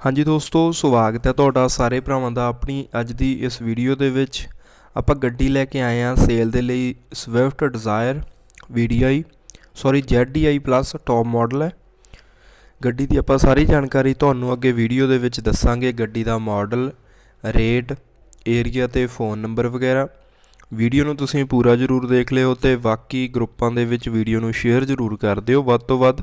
ਹਾਂਜੀ ਦੋਸਤੋ, ਸਵਾਗਤ ਹੈ ਤੁਹਾਡਾ ਸਾਰੇ ਭਰਾਵਾਂ ਦਾ ਆਪਣੀ ਅੱਜ ਦੀ ਇਸ ਵੀਡੀਓ ਦੇ ਵਿੱਚ। ਆਪਾਂ ਗੱਡੀ ਲੈ ਕੇ ਆਏ ਹਾਂ ਸੇਲ ਦੇ ਲਈ Swift Dzire VDI sorry ZDI plus top model ਹੈ। ਗੱਡੀ ਦੀ ਆਪਾਂ ਸਾਰੀ ਜਾਣਕਾਰੀ ਤੁਹਾਨੂੰ ਅੱਗੇ ਵੀਡੀਓ ਦੇ ਵਿੱਚ ਦੱਸਾਂਗੇ, ਗੱਡੀ ਦਾ ਮਾਡਲ ਰੇਟ ਏਰੀਆ ਤੇ ਫੋਨ ਨੰਬਰ ਵਗੈਰਾ। ਵੀਡੀਓ ਨੂੰ ਤੁਸੀਂ ਪੂਰਾ ਜ਼ਰੂਰ ਦੇਖ ਲਿਓ ਤੇ ਬਾਕੀ ਗਰੁੱਪਾਂ ਦੇ ਵਿੱਚ ਵੀਡੀਓ ਨੂੰ ਸ਼ੇਅਰ ਜ਼ਰੂਰ ਕਰ ਦਿਓ। ਵੱਧ ਤੋਂ ਵੱਧ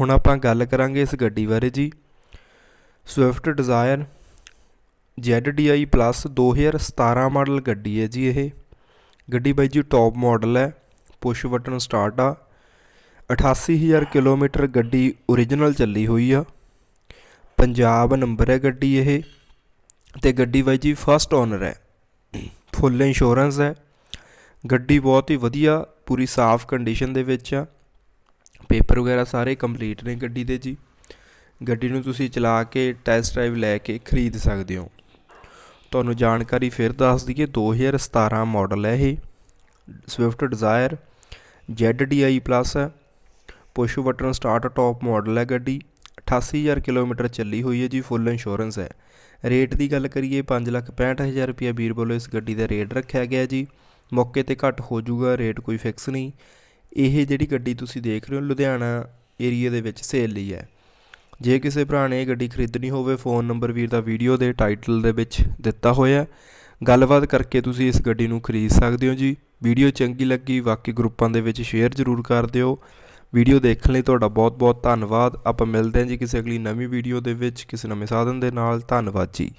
ਹੁਣ ਆਪਾਂ ਗੱਲ ਕਰਾਂਗੇ ਇਸ ਗੱਡੀ ਬਾਰੇ ਜੀ। Swift Dzire ZDI plus 2017 model ਗੱਡੀ ਹੈ ਜੀ ਇਹ। ਗੱਡੀ ਬਾਈ ਜੀ ਟੌਪ ਮਾਡਲ ਹੈ ਪੁਸ਼ ਬਟਨ ਸਟਾਰਟ ਆ। 88000 ਕਿਲੋਮੀਟਰ ਗੱਡੀ ਓਰੀਜਨਲ ਚੱਲੀ ਹੋਈ ਆ। ਪੰਜਾਬ ਨੰਬਰ ਹੈ ਗੱਡੀ ਇਹ ਤੇ ਗੱਡੀ ਬਾਈ ਜੀ ਫਸਟ ਓਨਰ ਹੈ। ਫੁੱਲ ਇੰਸ਼ੋਰੈਂਸ ਹੈ। ਗੱਡੀ ਬਹੁਤ ਹੀ ਵਧੀਆ, ਪੂਰੀ ਸਾਫ਼ ਕੰਡੀਸ਼ਨ ਦੇ ਵਿੱਚ ਆ। ਪੇਪਰ ਵਗੈਰਾ ਸਾਰੇ ਕੰਪਲੀਟ ਨੇ ਗੱਡੀ ਦੇ ਜੀ। ਗੱਡੀ ਨੂੰ ਤੁਸੀਂ ਚਲਾ ਕੇ ਟੈਸਟ ਡਰਾਈਵ ਲੈ ਕੇ ਖਰੀਦ ਸਕਦੇ ਹੋ। ਤੁਹਾਨੂੰ ਜਾਣਕਾਰੀ ਫਿਰ ਦੱਸ ਦਈਏ 2017 ਮਾਡਲ ਹੈ ਇਹ। ਸਵਿਫਟ ਡਿਜ਼ਾਇਰ ZDI ਪਲੱਸ ਹੈ। Push button start top model ਹੈ ਗੱਡੀ। 88000 ਕਿਲੋਮੀਟਰ ਚੱਲੀ ਹੋਈ ਹੈ ਜੀ ਫੁੱਲ ਇੰਸ਼ੋਰੈਂਸ ਹੈ। ਰੇਟ ਦੀ ਗੱਲ ਕਰੀਏ 565000 ਰੁਪਏ ਵੀਰ ਵੱਲੋਂ ਇਸ ਗੱਡੀ ਦਾ ਰੇਟ ਰੱਖਿਆ ਗਿਆ ਜੀ। ਮੌਕੇ ਤੇ ਘੱਟ ਹੋ ਜਾਊਗਾ, ਰੇਟ ਕੋਈ ਫਿਕਸ ਨਹੀਂ। ਇਹ ਜਿਹੜੀ ਗੱਡੀ ਤੁਸੀਂ ਦੇਖ ਰਹੇ ਹੋ, ਲੁਧਿਆਣਾ ਏਰੀਆ ਦੇ ਵਿੱਚ ਸੇਲ ਲਈ ਹੈ। ਜੇ ਕਿਸੇ ਭਰਾ ਨੇ ਇਹ ਗੱਡੀ ਖਰੀਦਣੀ ਹੋਵੇ ਫੋਨ ਨੰਬਰ ਵੀਰ ਦਾ ਵੀਡੀਓ ਦੇ ਟਾਈਟਲ ਦੇ ਵਿੱਚ ਦਿੱਤਾ ਹੋਇਆ ਗੱਲਬਾਤ ਕਰਕੇ ਤੁਸੀਂ ਇਸ ਗੱਡੀ ਨੂੰ ਖਰੀਦ ਸਕਦੇ ਹੋ ਜੀ। ਵੀਡੀਓ ਚੰਗੀ ਲੱਗੀ, ਬਾਕੀ ਗਰੁੱਪਾਂ ਦੇ ਵਿੱਚ ਸ਼ੇਅਰ ਜ਼ਰੂਰ ਕਰ ਦਿਓ। ਵੀਡੀਓ ਦੇਖਣ ਲਈ ਤੁਹਾਡਾ ਬਹੁਤ-ਬਹੁਤ ਧੰਨਵਾਦ। ਆਪਾਂ ਮਿਲਦੇ ਹਾਂ ਜੀ ਕਿਸੇ ਅਗਲੀ ਨਵੀਂ ਵੀਡੀਓ ਦੇ ਵਿੱਚ, ਕਿਸੇ ਨਵੇਂ ਸਾਧਨ ਦੇ ਨਾਲ। ਧੰਨਵਾਦ ਜੀ।